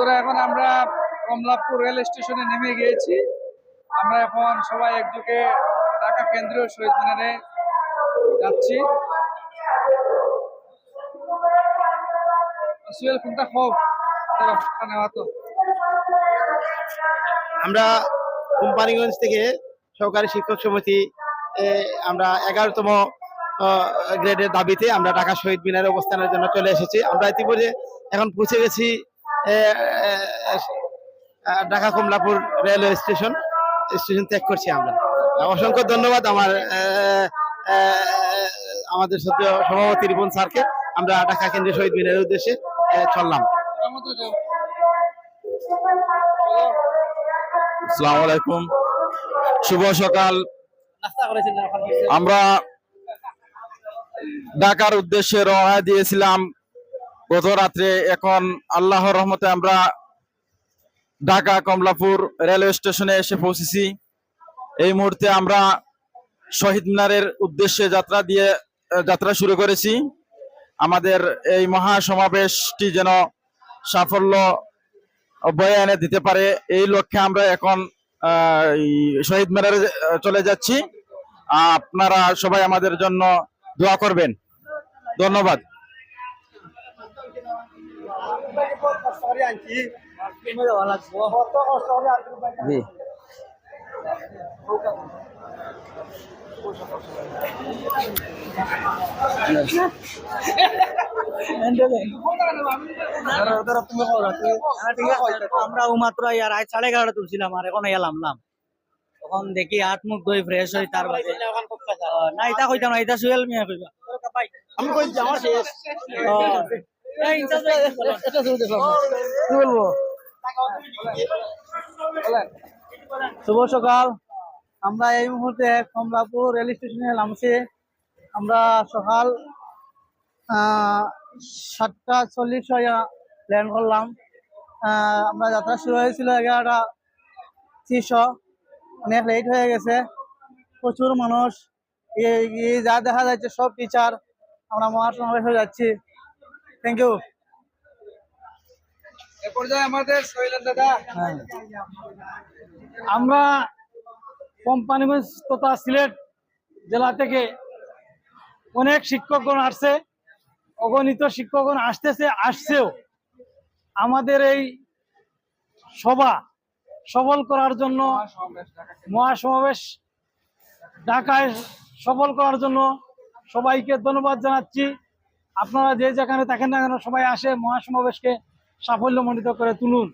বন্ধুরা, এখন আমরা কমলাপুর রেল স্টেশনে নেমে গিয়েছি। আমরা এখন সবাই একযোগে ঢাকা কেন্দ্রীয় শহীদ মিনারে যাচ্ছি। আমরা কোম্পানিগঞ্জ থেকে সহকারী শিক্ষক সমিতি আমরা এগারোতম গ্রেডের দাবিতে আমরা ঢাকা শহীদ মিনারে অবস্থানের জন্য চলে এসেছি। আমরা ইতিমধ্যে এখন পৌঁছে গেছি Dhaka Kamalapur railway station station ত্যাগ করছি আমরা। অসংখ্য ধন্যবাদ আমার আমাদের সদ্য সভাপতি রিপন স্যারকে। আমরা ঢাকা কেন্দ্রীয় শহীদ মিনারের উদ্দেশ্যে চললাম। আসসালামু আলাইকুম। শুভ সকাল। আমরা ঢাকার উদ্দেশ্যে রওনা দিয়েছিলাম গত রাত্রে এখন আল্লাহর রহমতে আমরা ঢাকা, কমলাপুর রেলওয়ে স্টেশনে এসে পৌঁছেছি। এই মুহূর্তে আমরা শহীদ মিনারের উদ্দেশ্যে যাত্রা দিয়ে, যাত্রা শুরু করেছি। আমাদের এই মহা সমাবেশটি যেন সাফল্য বয়ে এনে দিতে পারে, এই লক্ষ্যে আমরা এখন শহীদ মিনারে চলে যাচ্ছি। আপনারা সবাই আমাদের জন্য দোয়া করবেন। ধন্যবাদ। আমরা মাত্র আজ সাড়ে এগারোটা তুলছিলাম আর এখন এলাম নাম তখন দেখি হাত মুখ ধুই ফ্রেশ হই তার না এটা কইতাম না এটা সুয়েল মিয়া কইবা আমি কই আমার শেষ? ইনচার্জ কি বলব শুভ সকাল আমরা এই মুহূর্তে কমলাপুর রেল স্টেশনে নামছি আমরা সকাল সাতটা চল্লিশ প্ল্যান করলাম আমরা যাত্রা শুরু হয়েছিল এগারোটা ত্রিশ অনেক লেট হয়ে গেছে প্রচুর মানুষ যা দেখা যাচ্ছে সব টিচার আমরা মহাসমাবেশ হয়ে যাচ্ছি থ্যাংক ইউ আমাদের দাদা। আমরা কোম্পানিগঞ্জ তথা সিলেট জেলা থেকে অনেক শিক্ষকগণ আসছে অগণিত শিক্ষকগণ আসতেছে আসছেও। আমাদের এই সভা সবল করার জন্য মহাসমাবেশ ঢাকায় সবল করার জন্য সবাইকে ধন্যবাদ জানাচ্ছি। আপনারা যে যেখানে থাকেন না কেন সবাই আসে, মহাসমাবেশকে সাফল্যমণ্ডিত করে তুলুন।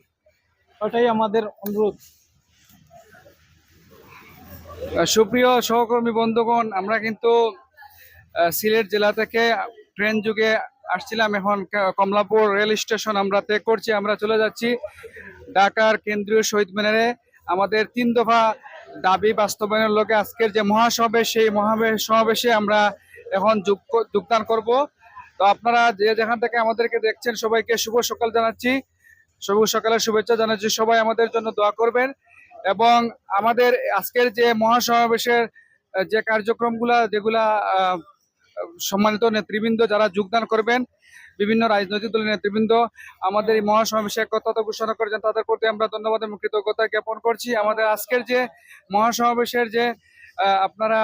ওটাই আমাদের অনুরোধ। সুপ্রিয় সহকর্মী বন্ধুগণ, আমরা কিন্তু সিলেট জেলা থেকে ট্রেন যুগে আসছিলাম। এখন কমলাপুর রেল স্টেশন আমরা ত্যাগ করছি, আমরা চলে যাচ্ছি ঢাকার কেন্দ্রীয় শহীদ মিনারে। আমাদের তিন দফা দাবি বাস্তবায়নের লোকে আজকের যে মহাসমাবেশ, সেই মহাবেশ সমাবেশে আমরা এখন যোগ যোগদান করব। তো আপনারা যে যেখান থেকে আমাদেরকে দেখছেন সবাইকে শুভ সকাল জানাচ্ছি। শুভ সকালের শুভেচ্ছা জানাচ্ছি। সবাই আমাদের জন্য দোয়া করবেন এবং আমাদের আজকের যে মহাসমাবেশের যে কার্যক্রমগুলা, যেগুলা সম্মানিত নেতৃবৃন্দ যারা যোগদান করবেন, বিভিন্ন রাজনৈতিক দলের নেতৃবৃন্দ, আমাদের এই মহাসমাবেশে একতা ঘোষণা করেছেন তাদের প্রতি আমরা ধন্যবাদ এবং কৃতজ্ঞতা জ্ঞাপন করছি। আমাদের আজকের যে মহাসমাবেশের যে আপনারা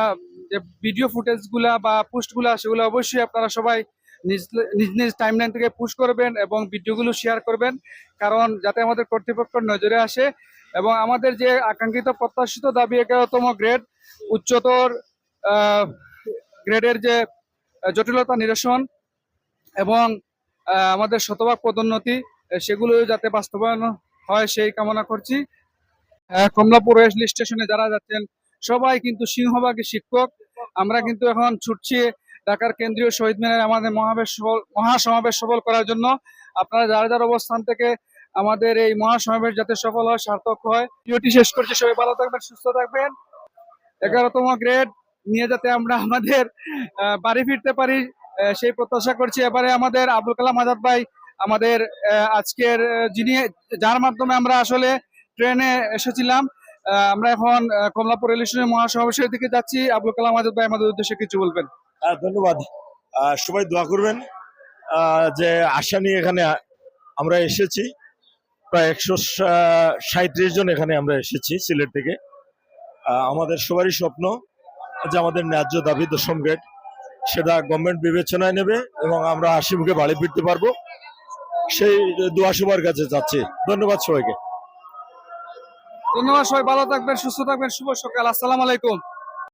যে ভিডিও ফুটেজগুলা বা পোস্টগুলা সেগুলো অবশ্যই আপনারা সবাই নিজ নিজ নিজ টাইমলাইন থেকে পুশ করবেন এবং ভিডিওগুলো শেয়ার করবেন। কারণ যাতে আমাদের কর্তৃপক্ষ নজরে আসে এবং আমাদের যে আকাঙ্ক্ষিত প্রত্যাশিত দাবি এগারোতম গ্রেড উচ্চতর গ্রেডের যে জটিলতা নিরসন এবং আমাদের শতভাগ পদোন্নতি, সেগুলো যাতে বাস্তবায়ন হয় সেই কামনা করছি। কমলাপুর রেল স্টেশনে যারা যাচ্ছেন, সবাই কিন্তু সিংহভাগী শিক্ষক। আমরা কিন্তু এখন ছুটছি ঢাকার কেন্দ্রীয় শহীদ মিনারে আমাদের মহাবেশ সফল- মহাসমাবেশ সফল করার জন্য আপনারা যার যার অবস্থান থেকে আমাদের এই মহাসমাবেশ যাতে সফল হয়, সার্থক হয়। ভিডিওটি শেষ করছি, সবাই ভালো থাকবেন, সুস্থ থাকবেন। এগারোতম গ্রেড নিয়ে যাতে আমরা আমাদের বাড়ি ফিরতে পারি সেই প্রত্যাশা করছি। এবারে আমাদের আব্দুল কালাম আজাদ ভাই আমাদের আজকের যিনি, যার মাধ্যমে আমরা আসলে ট্রেনে এসেছিলাম আমরা এখন কমলাপুর রেল স্টেশনের মহাসমাবেশের দিকে যাচ্ছি। আব্দুল কালাম আজাদ ভাই, আমাদের উদ্দেশ্যে কিছু বলবেন? ধন্যবাদ। সবাই দোয়া করবেন যে আশা নিয়ে এখানে আমরা এসেছি। প্রায় একশো সাঁত্রিশ জন এখানে আমরা এসেছি সিলেট থেকে। আমাদের সবারই স্বপ্ন যে আমাদের ন্যায্য দাবি দশম গ্রেড, সেটা গভর্নমেন্ট বিবেচনায় নেবে এবং আমরা হাসি মুখে বাড়ি ফিরতে পারব। সেই দোয়া সবার কাছে যাচ্ছি। ধন্যবাদ সবাইকে। ধন্যবাদ সবাই, ভালো থাকবেন, সুস্থ থাকবেন, শুভ সকাল। আসসালাম আলাইকুম।